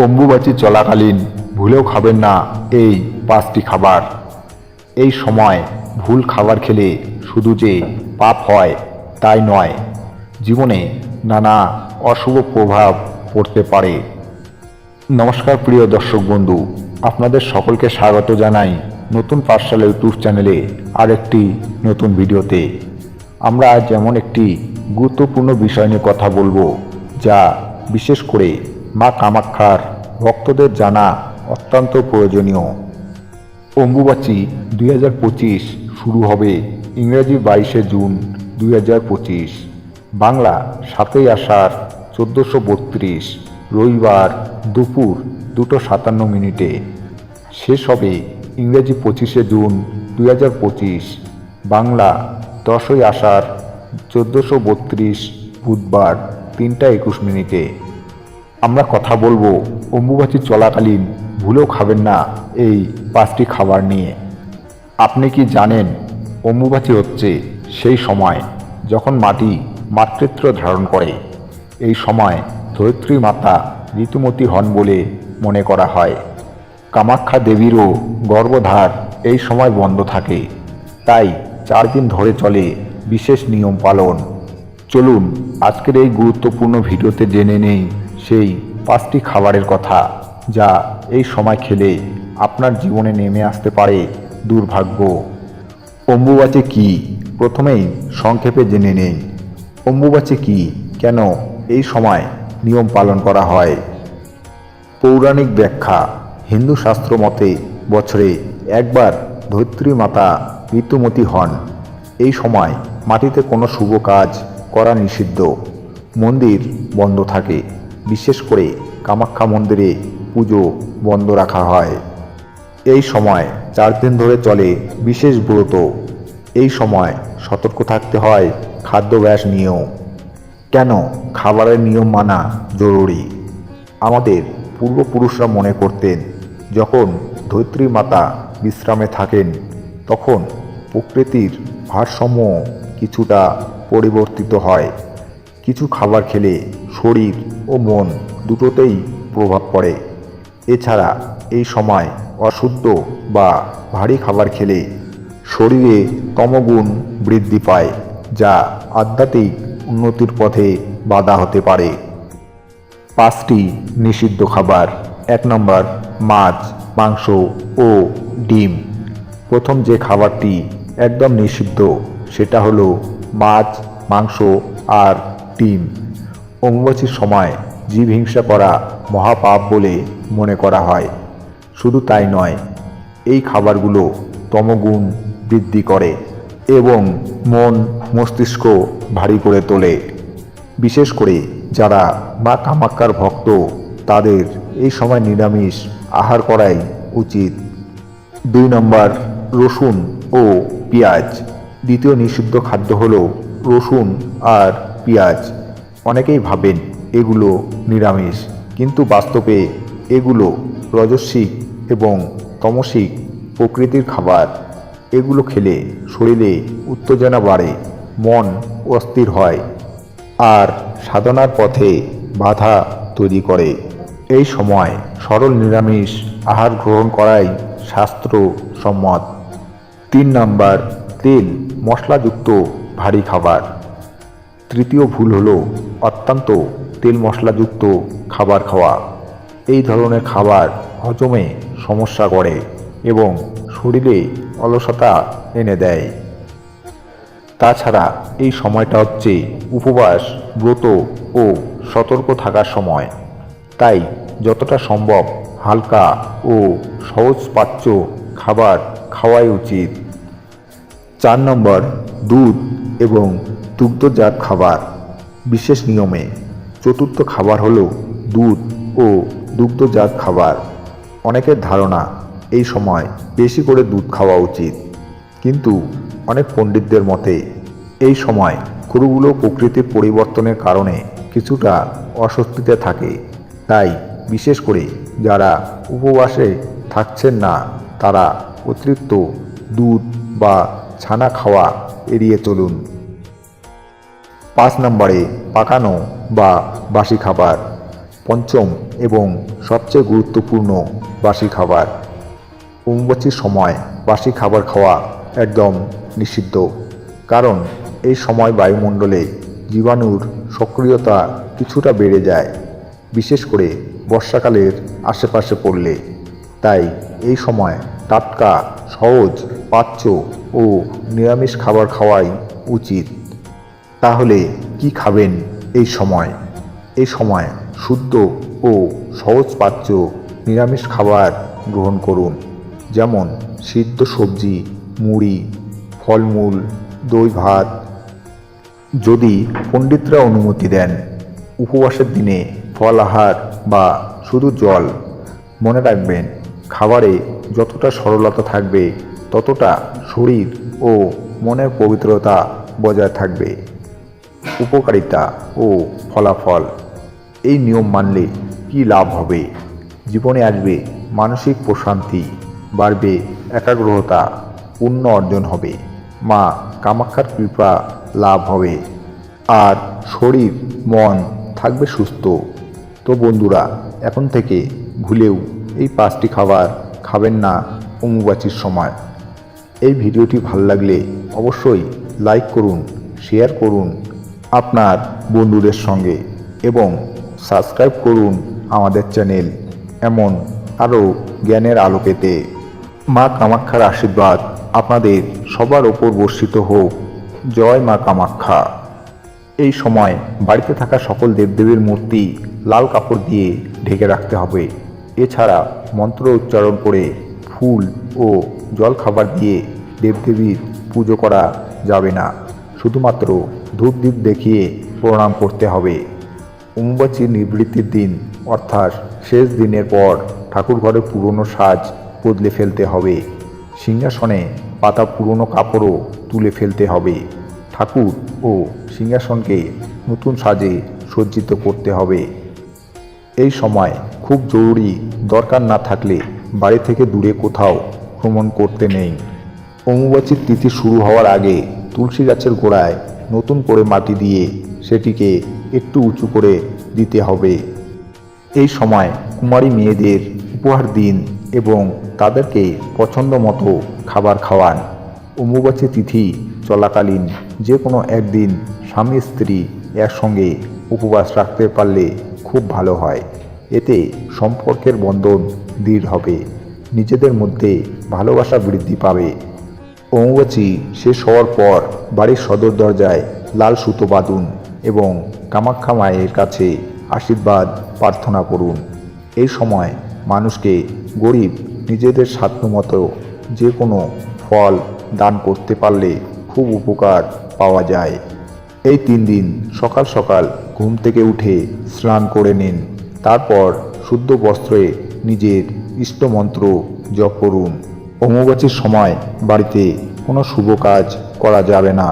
অম্বুবাচী চলাকালীন ভুলেও খাবেন না এই পাঁচটি খাবার। এই সময় ভুল খাবার খেলে শুধু যে পাপ হয় তাই নয়, জীবনে নানা অশুভ প্রভাব পড়তে পারে। নমস্কার প্রিয় দর্শক বন্ধু, আপনাদের সকলকে স্বাগত জানাই নতুন পাঠশালা ইউটিউব চ্যানেলে আরেকটি নতুন ভিডিওতে। আমরা যেমন একটি গুরুত্বপূর্ণ বিষয় নিয়ে কথা বলব, যা বিশেষ করে কামাক্ষার ভক্তদের জানা অত্যন্ত প্রয়োজনীয়। অম্বুবাচী দুই হাজার পঁচিশ শুরু হবে ইংরেজি বাইশে জুন দুই হাজার পঁচিশ। বাংলা সাতই আষাঢ় চোদ্দোশো বত্রিশ। রবিবার দুপুর দুটো সাতান্ন মিনিটে। শেষ হবে ইংরেজি পঁচিশে জুন দুই হাজার পঁচিশ। বাংলা দশই আষাঢ় চোদ্দোশো বত্রিশ বুধবার তিনটা একুশ মিনিটে। আমরা কথা বলব। অম্বুবাচী চলাকালীন ভুলেও খাবেন না এই পাঁচটি খাবার নিয়ে। আপনি কি জানেন অম্বুবাচী হচ্ছে সেই সময় যখন মাটি মাতৃত্ব ধারণ করে? এই সময় ধরিত্রী মাতা ঋতুমতী হন বলে মনে করা হয়। কামাখ্যা দেবীরও গর্ভধার এই সময় বন্ধ থাকে। তাই চার দিন ধরে চলে বিশেষ নিয়ম পালন। চলুন আজকের এই গুরুত্বপূর্ণ ভিডিওতে জেনে নেই সেই পাঁচটি খাবারের কথা যা এই সময় খেলে আপনার জীবনে নেমে আসতে পারে দুর্ভাগ্য। অম্বুবাচী কি? প্রথমেই সংক্ষেপে জেনে নেই। অম্বুবাচী কি? কেন এই সময় নিয়ম পালন করা হয়? পৌরাণিক ব্যাখ্যা, হিন্দু শাস্ত্র মতে বছরে একবার ধৈত্রী মাতা ঋতুমতী হন। এই সময় মাটিতে কোনো শুভ কাজ করা নিষিদ্ধ। মন্দির বন্ধ থাকে। বিশেষ করে কামাখ্যা মন্দিরে পুজো বন্ধ রাখা হয়। এই সময় চার দিন ধরে চলে বিশেষ ব্রত। এই সময় সতর্ক থাকতে হয় খাদ্যাভ্যাস নিয়েও। কেন? খাবারের নিয়ম মানা জরুরি। আমাদের পূর্বপুরুষরা মনে করতেন, যখন ধৈত্রী মাতা বিশ্রামে থাকেন, তখন প্রকৃতির ভারসাম্য কিছুটা পরিবর্তিত হয়। কিছু খাবার খেলে শরীর ও মন দুটোতেই প্রভাব পড়ে। এছাড়া এই সময় অশুদ্ধ বা ভারী খাবার খেলে শরীরে তমগুণ বৃদ্ধি পায়, যা আধ্যাত্মিক উন্নতির পথে বাধা হতে পারে। পাঁচটি নিষিদ্ধ খাবার। এক নম্বর, মাছ, মাংস ও ডিম। প্রথম যে খাবারটি একদম নিষিদ্ধ, সেটা হলো মাছ, মাংস আর ডিম। অম্বুবাচীর সময় জীব হিংসা করা মহাপাপ বলে মনে করা হয়। শুধু তাই নয়, এই খাবারগুলো তমগুণ বৃদ্ধি করে এবং মন মস্তিষ্ক ভারী করে তোলে। বিশেষ করে যারা মা কামাক্কার ভক্ত, তাদের এই সময় নিরামিষ আহার করাই উচিত। দুই নম্বর, রসুন ও পেঁয়াজ। দ্বিতীয় নিষিদ্ধ খাদ্য হলো রসুন আর পেঁয়াজ। অনেকেই ভাবেন এগুলো নিরামিষ, কিন্তু বাস্তবে এগুলো রজস্বিক এবং তমসিক প্রকৃতির খাবার। এগুলো খেলে শরীরে উত্তেজনা বাড়ে, মন অস্থির হয় আর সাধনার পথে বাধা তৈরি করে। এই সময় সরল নিরামিষ আহার গ্রহণ করাই শাস্ত্র সম্মত তিন নাম্বার, তেল, মশলাযুক্ত ভারী খাবার। তৃতীয় ভুল হলো অত্যন্ত তেল মশলাযুক্ত খাবার খাওয়া। এই ধরনের খাবার হজমে সমস্যা করে এবং শরীরে অলসতা এনে দেয়। তাছাড়া এই সময়টা হচ্ছে উপবাস, ব্রত ও সতর্ক থাকার সময়। তাই যতটা সম্ভব হালকা ও সহজ পাচ্য খাবার খাওয়াই উচিত। চার নম্বর, দুধ এবং দুগ্ধজাত খাবার। বিশেষ নিয়মে চতুর্থ খাবার হলো দুধ ও দুগ্ধজাত খাবার। অনেকের ধারণা এই সময় বেশি করে দুধ খাওয়া উচিত। কিন্তু অনেক পণ্ডিতদের মতে এই সময় গরুগুলো প্রকৃতির পরিবর্তনের কারণে কিছুটা অস্বস্তিতে থাকে। তাই বিশেষ করে যারা উপবাসে থাকছেন না, তারা অতিরিক্ত দুধ বা ছানা খাওয়া এড়িয়ে চলুন। পাঁচ নম্বরে পাকানো বা বাসি খাবার, পঞ্চম এবং সবচেয়ে গুরুত্বপূর্ণ বাসি খাবার। অম্বুবাচীর সময় বাসি খাবার খাওয়া একদম নিষিদ্ধ, কারণ এই সময় বায়ুমণ্ডলে জীবাণুর সক্রিয়তা কিছুটা বেড়ে যায়, বিশেষ করে বর্ষাকালের আশেপাশে পড়লে। তাই এই সময় টাটকা, সহজ, পাচ্য ও নিরামিষ খাবার খাওয়াই উচিত। তাহলে কি খাবেন এই সময়? এই সময় শুদ্ধ ও সহজ পাচ্য নিরামিষ খাবার গ্রহণ করুন। যেমন সিদ্ধ সবজি, মুড়ি, ফলমূল, দই ভাত। যদি পণ্ডিতরা অনুমতি দেন, উপবাসের দিনে ফল আহার বা শুধু জল মনে রাখবেন। খাবারে যতটা সরলতা থাকবে, ততটা শরীর ও মনের পবিত্রতা বজায় থাকবে। উপকারিতা ও ফলাফল। এই নিয়ম মানলে কি লাভ হবে? জীবনে আসবে মানসিক প্রশান্তি, বাড়বে একাগ্রতা, পুণ্য অর্জন হবে। মা কামাক্ষার কৃপা লাভ হবে। আর শরীর, মন থাকবে সুস্থ। তো বন্ধুরা, এখন থেকে ভুলেও এই পাঁচটি খাবার খাবেন না অম্বুবাচীর সময়। এই ভিডিওটি ভালো লাগলে অবশ্যই লাইক করুন শেয়ার করুন আপনার বন্ধুদের সঙ্গে এবং সাবস্ক্রাইব করুন আমাদের চ্যানেল এমন আরও জ্ঞানের আলো পেতে। মা কামাক্ষার আশীর্বাদ আপনাদের সবার ওপর বর্ষিত হোক। জয় মা কামাক্ষা। এই সময় বাড়িতে থাকা সকল দেবদেবীর মূর্তি লাল কাপড় দিয়ে ঢেকে রাখতে হবে। এছাড়া মন্ত্র উচ্চারণ করে ফুল ও জল খাবার দিয়ে দেবদেবীর পুজো করা যাবে না। শুধুমাত্র ধূপ দ্বীপ দেখিয়ে প্রণাম করতে হবে। অম্বুবাচীর নিবৃত্তির দিন, অর্থাৎ শেষ দিনের পর ঠাকুর ঘরের পুরনো সাজ বদলে ফেলতে হবে। সিংহাসনে পাতা পুরনো কাপড়ও তুলে ফেলতে হবে। ঠাকুর ও সিংহাসনকে নতুন সাজে সজ্জিত করতে হবে। এই সময় খুব জরুরি দরকার না থাকলে বাড়ি থেকে দূরে কোথাও ভ্রমণ করতে নেই। অম্বুবাচীর তিথি শুরু হওয়ার আগে তুলসী গাছের গোড়ায় নতুন করে মাটি দিয়ে সেটিকে একটু উঁচু করে দিতে হবে। এই সময় কুমারী মেয়েদের উপহার দিন এবং তাদেরকে পছন্দ মতো খাবার খাওয়ান। অম্বুবাচী তিথি চলাকালীন যে কোনো একদিন স্বামী স্ত্রী একসঙ্গে উপবাস রাখতে পারলে খুব ভালো হয়। এতে সম্পর্কের বন্ধন দৃঢ় হবে। নিজেদের মধ্যে ভালোবাসা বৃদ্ধি পাবে। অম্বুবাচী শেষ হওয়ার পর বাড়ির সদর দরজায় লাল সুতো বাঁধুন এবং কামাখ্যা মায়ের কাছে আশীর্বাদ প্রার্থনা করুন। এই সময় মানুষকে গরিব নিজেদের সাধ্যমতো যে কোনো ফল দান করতে পারলে খুব উপকার পাওয়া যায়। এই তিন দিন সকাল সকাল ঘুম থেকে উঠে স্নান করে নিন। তারপর শুদ্ধ বস্ত্রে নিজের ইষ্টমন্ত্র জপ করুন। অম্বুবাচীর সময় বাড়িতে কোনো শুভ কাজ করা যাবে না।